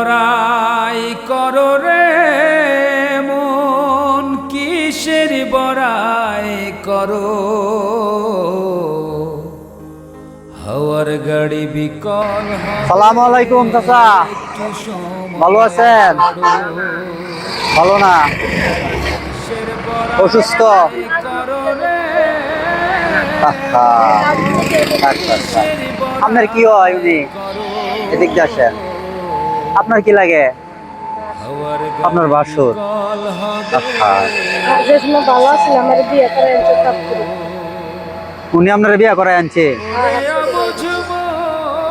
বড়াই করো রে মন কিসের বড়াই করো? হাওয়ার গাড়ি বিকল সালাম আলাইকুম চাচা। ভালো আছেন? ভালো না? অসুস্থ? আচ্ছা, আচ্ছা। আপনার কি হয় উনি? এদিক দিয়ে আসেন। আপনার কি লাগে? আপনার বাসুর। করে উনি আপনার বিয়ে করে আনছে।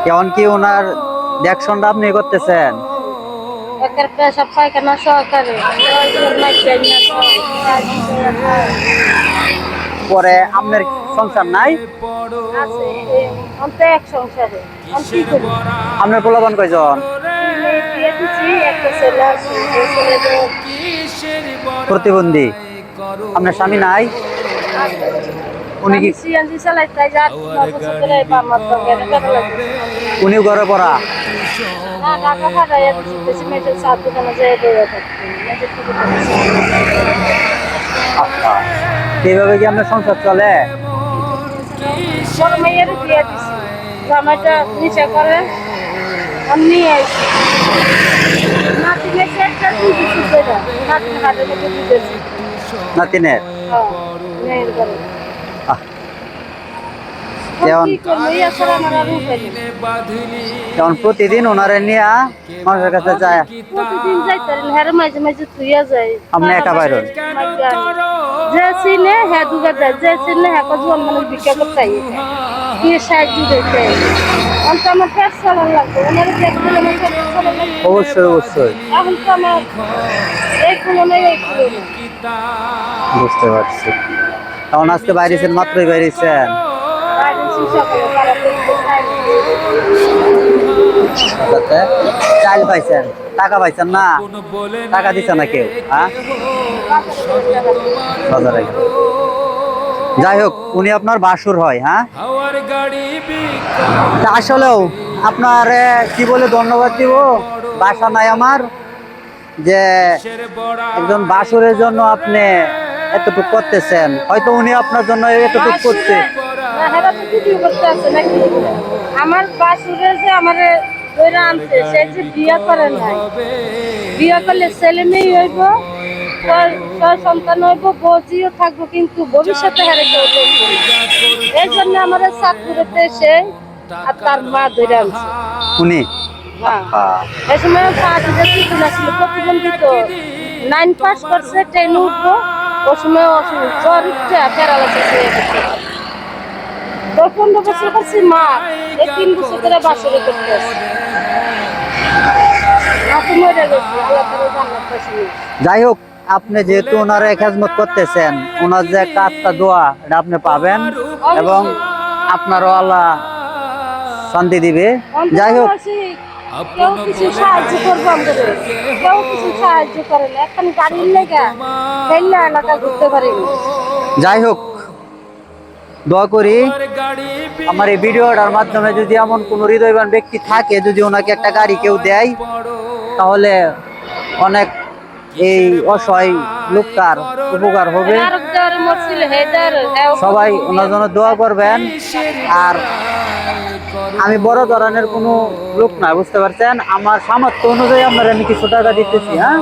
কেমন কি ওনার দেখশনটা আপনি করতেছেন? পরে আপনার সংসার নাই। আপনার প্রলোভন কয়জন? প্রতিবন্ধী। আপনার স্বামী নাই? উনি কি উনিও ঘরে পড়া। থেকে আচ্ছা। এইভাবে কি আপনার সংসার চলে? বড় মেয়ের বিয়ে দিছি। জামাইটা নিচে করে আমি নিয়ে আইছি নাতি একটা দুই দিছি সেটা নাতি হাতে দিতেছি নাতিনের? হ্যাঁ মেয়ের যেমন আমার প্রতিদিন ওনারে নিয়ে মানুষের কাছে যায়। হ্যাঁ আপনি একা বাইরেন যে চিনে হ্যাঁ দুগা যায়। যে চিনে হ্যাঁ কজন মানুষ ভিক্ষা করতে কি সাহায্য দিতে অন্ত আমার পেট চালান লাগবে। ওনারা দেখতে আমার পেট চালান অবশ্যই অবশ্যই। এখন তো আমার এই কুলো নেই এই কুলো বুঝতে পারছি। তখন আজকে বাইরেছেন মাত্রই বাইরেছেন। পাইছেন, টাকা পাইছেন না, টাকা দিচ্ছে না কেউ হ্যাঁ? বাজারে যাই হোক, উনি আপনার বাসুর হয় হ্যাঁ? আসলেও আপনার কি বলে ধন্যবাদ দিব? বাসা নাই আমার, যে একজন বাসুরের জন্য আপনি এতটুকু করতেছেন। হয়তো উনি আপনার জন্য এতটুকু করছে। হেরা তো ভিডিও করতে আছে নাকি? আমার বাসুরে যে আমার দইরা আনছে সে যে বিয়া করে নাই। বিয়া করলে ছেলে মেয়ে হইব সন্তান হইব বজিও থাকব কিন্তু ভবিষ্যতে হারে কেউ এই জন্য আমার চাঁদপুরেতে এসে আর তার মা ধরে আনছে। উনি। এই সময় পাঁচ হাজার টিফিন প্রতিবন্ধী তো নাইন পাস করছে ট্রেনে উঠবো ওই সময় অসুবিধা জ্বর উঠছে প্যারালাইসিস হয়ে গেছে। দশ পনেরো বছর করছি মা এই তিন বছর ধরে বাসরে করতে যাই হোক আপনি যেহেতু ওনার খেজমত করতেছেন ওনার যে একটা আত্মা দোয়া এটা আপনি পাবেন এবং আপনারও আল্লাহ শান্তি দিবে। যাই হোক। কেউ কিছু সাহায্য করব আমাদের কেউ কিছু সাহায্য করে না এখন গাড়ির লেগে এলাকা ঘুরতে পারিনি। যাই হোক দোয়া করি আমার এই ভিডিওটার মাধ্যমে যদি এমন কোনো হৃদয়বান ব্যক্তি থাকে যদি ওনাকে একটা গাড়ি কেউ দেয় তাহলে অনেক এই অসহায় লোকটার উপকার হবে। সবাই ওনার জন্য দোয়া করবেন। আর আমি বড় ধরনের কোনো লোক না, বুঝতে পারছেন? আমার সামর্থ্য অনুযায়ী আপনার আমি কিছু টাকা দিতেছি হ্যাঁ?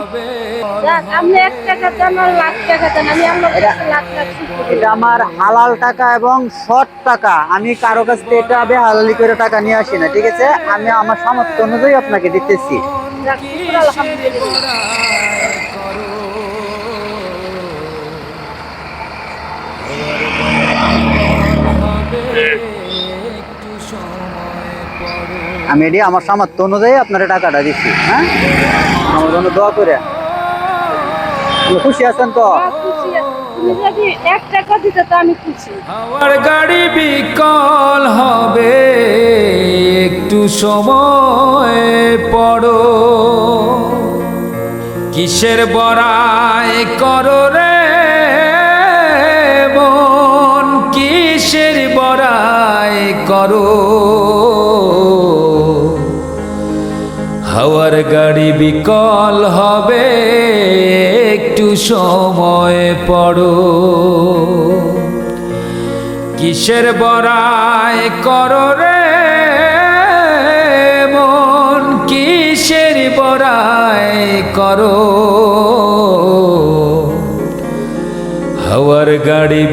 এটা আমার হালাল টাকা এবং শর্ট টাকা। আমি কারও কাছ থেকে এটা করে টাকা নিয়ে আসি না, ঠিক আছে? আমি আমার সামর্থ্য অনুযায়ী আপনাকে দিতেছি। আমি এটি আমার সামর্থ্য অনুযায়ী আপনার টাকাটা দিচ্ছি হ্যাঁ? আমার জন্য দোয়া করে। খুশি আছেন তো? আর খুশি আছি। তুমি যদি এক টাকা দিতে তো আমি খুশি। হাওয়ার গাড়ি বিকল হবে একটু সময় পড়ো। কিসের বড়াই করো রে মন? কিসের বড়াই করো? হাওয়ার গাড়ি বিকল হবে, একটু সময় পড়ো। কিসের বড়াই করো রে? মন কিসের বড়াই করো? হাওয়ার গাড়ি